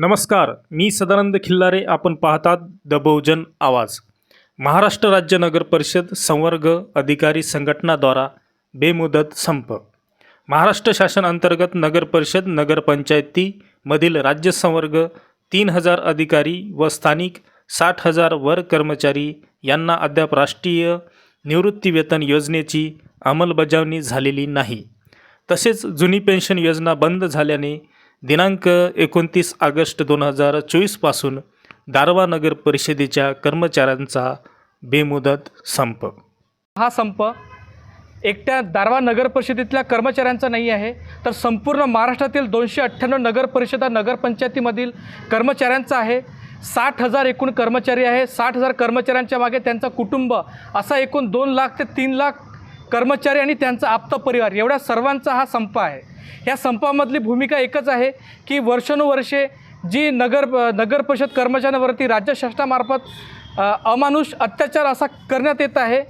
नमस्कार मी सदानंद खिल्लारे आपण पाहतात द बहुजन आवाज. महाराष्ट्र राज्य नगर परिषद संवर्ग अधिकारी संघटनाद्वारा बेमुदत संप. महाराष्ट्र शासन अंतर्गत नगर परिषद नगरपंचायतीमधील राज्य संवर्ग तीन हजार अधिकारी व स्थानिक साठ हजार वर कर्मचारी यांना अद्याप राष्ट्रीय निवृत्तीवेतन योजनेची अंमलबजावणी झालेली नाही. तसेच जुनी पेन्शन योजना बंद झाल्याने दिनांक एकोणतीस ऑगस्ट दोन हजार चोवीसपासून दारवा नगर परिषदेच्या कर्मचाऱ्यांचा बेमुदत संप. हा संप एकट्या दारवा नगर परिषदेतल्या कर्मचाऱ्यांचा नाही आहे तर संपूर्ण महाराष्ट्रातील दोनशे अठ्ठ्याण्णव नगर परिषदा नगरपंचायतीमधील कर्मचाऱ्यांचा आहे. साठ हजार एकूण कर्मचारी आहे. साठ हजार कर्मचाऱ्यांच्या मागे त्यांचं कुटुंब असा एकूण दोन लाख ते तीन लाख कर्मचारी आणि त्यांचा आप्त परिवार एवढ्या सर्वांचा हा संप आहे. ह्या संपामधली भूमिका एकच आहे की वर्षानुवर्षे जी नगर नगर परिषद कर्मचाऱ्यांवरती राज्य शासनामार्फत अमानुष अत्याचार असा करण्यात येत आहे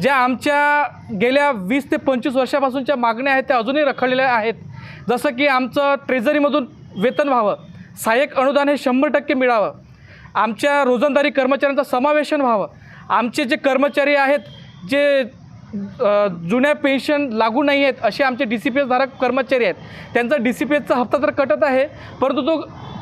ज्या आमच्या गेल्या वीस ते पंचवीस वर्षापासूनच्या मागण्या आहेत त्या अजूनही रखडलेल्या आहेत. जसं की आमचं ट्रेझरीमधून वेतन व्हावं सहाय्यक अनुदान हे शंभर टक्के मिळावं आमच्या रोजंदारी कर्मचाऱ्यांचं समावेशन व्हावं आमचे जे कर्मचारी आहेत जे जुन्या पेन्शन लागू नाही आहेत असे आमचे डी सी पी एसधारक कर्मचारी आहेत. त्यांचा डी सी पी एसचा हप्ता तर कटत आहे परंतु तो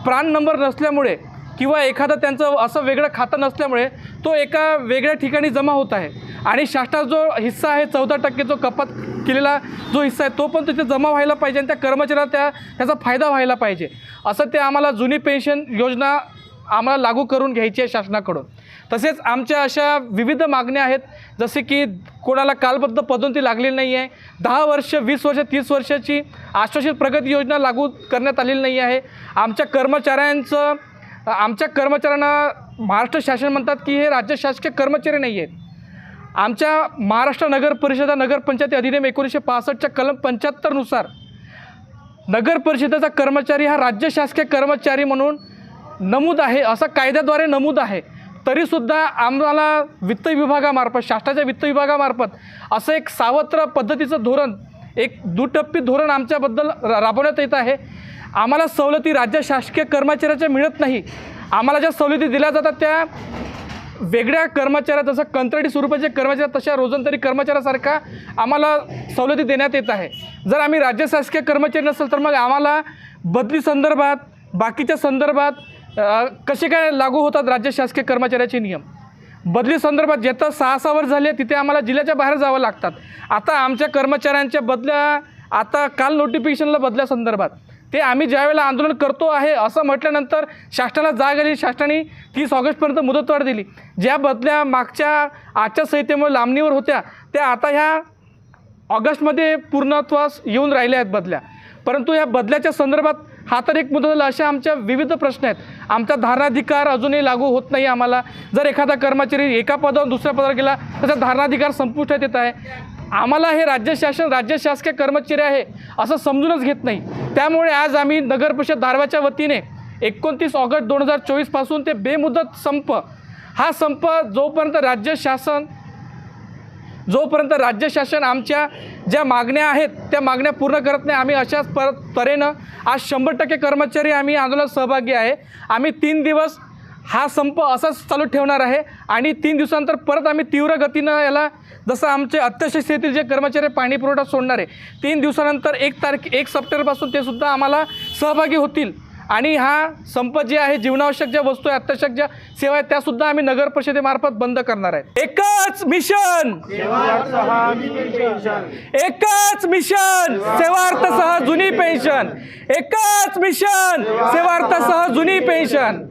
प्राण नंबर नसल्यामुळे किंवा एखादं त्यांचं असं वेगळं खातं नसल्यामुळे तो एका वेगळ्या ठिकाणी जमा होत आहे. आणि शासनाचा जो हिस्सा आहे चौदा टक्के जो कपात केलेला जो हिस्सा आहे तो पण तिथे जमा व्हायला पाहिजे आणि त्या कर्मचाऱ्याला त्या त्याचा फायदा व्हायला पाहिजे. असं ते आम्हाला जुनी पेन्शन योजना आम्हाला लागू करून घ्यायची आहे शासनाकडून. तसेच आमच्या अशा विविध मागण्या आहेत. जसे की कोणाला कालबद्ध पदोन्नती लागलेली नाही आहे दहा वर्ष वीस वर्ष तीस वर्षाची आश्वासित प्रगती योजना लागू करण्यात आलेली नाही आहे आमच्या कर्मचाऱ्यांचं आमच्या कर्मचाऱ्यांना महाराष्ट्र शासन म्हणतात की हे राज्य शासकीय कर्मचारी नाही आहेत आमच्या महाराष्ट्र नगर परिषदा नगरपंचायती अधिनियम एकोणीसशे पासष्टच्या कलम पंच्याहत्तरनुसार नगर परिषदेचा कर्मचारी हा राज्य शासकीय कर्मचारी म्हणून नमूद आहे असा कायद्याद्वारे नमूद आहे. तरीसुद्धा आम्हाला वित्त विभागामार्फत शासनाच्या वित्त विभागामार्फत असं एक सावत्र पद्धतीचं धोरण एक दुटप्पी धोरण आमच्याबद्दल रा- राबवण्यात येत आहे. आम्हाला सवलती राज्य शासकीय कर्मचाऱ्याच्या मिळत नाही. आम्हाला ज्या सवलती दिल्या जातात त्या वेगळ्या कर्मचाऱ्या जसं कंत्राटी स्वरूपाचे कर्मचारी तशा रोजंदारी कर्मचाऱ्यासारखा आम्हाला सवलती देण्यात येत आहे. जर आम्ही राज्य शासकीय कर्मचारी नसेल तर मग आम्हाला बदली संदर्भात बाकीच्या संदर्भात कसे काय लागू होतात राज्य शासकीय कर्मचाऱ्याचे नियम? बदली संदर्भात जिथं सहा सहा वर्ष झाले तिथे आम्हाला जिल्ह्याच्या बाहेर जावं लागतात. आता आमच्या कर्मचाऱ्यांच्या बदल्या आता काल नोटिफिकेशनला बदल्या संदर्भात. ते आम्ही ज्यावेळेला आंदोलन करतो आहे असं म्हटल्यानंतर शासनाला जाग आली शासनाने तीस ऑगस्टपर्यंत मुदतवाढ दिली. ज्या बदल्या मागच्या आचारसंहितेमुळे लांबणीवर होत्या त्या आता ह्या ऑगस्टमध्ये पूर्णत्वास येऊन राहिल्या आहेत बदल्या. परंतु या बदल्याच्या संदर्भात हा तर एक मुद्दा झाला. अशा आमच्या विविध प्रश्न आहेत. आमचा धारणाधिकार अजूनही लागू होत नाही आम्हाला. जर एखादा कर्मचारी एका पदावर दुसऱ्या पदावर गेला त्याचा धारणाधिकार संपुष्टात येत आहे. आम्हाला हे राज्य शासन राज्य शासकीय कर्मचारी आहे असं समजूनच घेत नाही. त्यामुळे आज आम्ही नगर परिषद दारव्याच्या वतीने एकोणतीस ऑगस्ट दोन हजार चोवीसपासून ते बेमुदत संप हा संप जोपर्यंत राज्य शासन जोपर्यंत राज्य शासन आमच्या ज्या मागण्या आहेत त्या मागण्या पूर्ण करत नाही आम्ही अशाच पर तऱ्हेनं आज शंभर टक्के कर्मचारी आम्ही आंदोलनात सहभागी आहे. आम्ही तीन दिवस हा संप असाच चालू ठेवणार आहे आणि तीन दिवसानंतर परत आम्ही तीव्र गतीनं याला जसं आमचे अत्यशय स्थितीतील जे कर्मचारी पाणी पुरवठा सोडणार आहे तीन दिवसानंतर एक तारखे एक सप्टेंबरपासून ते सुद्धा आम्हाला सहभागी होतील. आणि हा संप जे आहे जीवनावश्यक ज्या वस्तू आहे अत्यावश्यक ज्या सेवा आहेत त्यासुद्धा आम्ही नगर परिषदेमार्फत बंद करणार आहे एकच मिशन! एकच मिशन! सेवार्थसह जुनी पेन्शन! एकच मिशन! सेवार्थसह जुनी पेन्शन!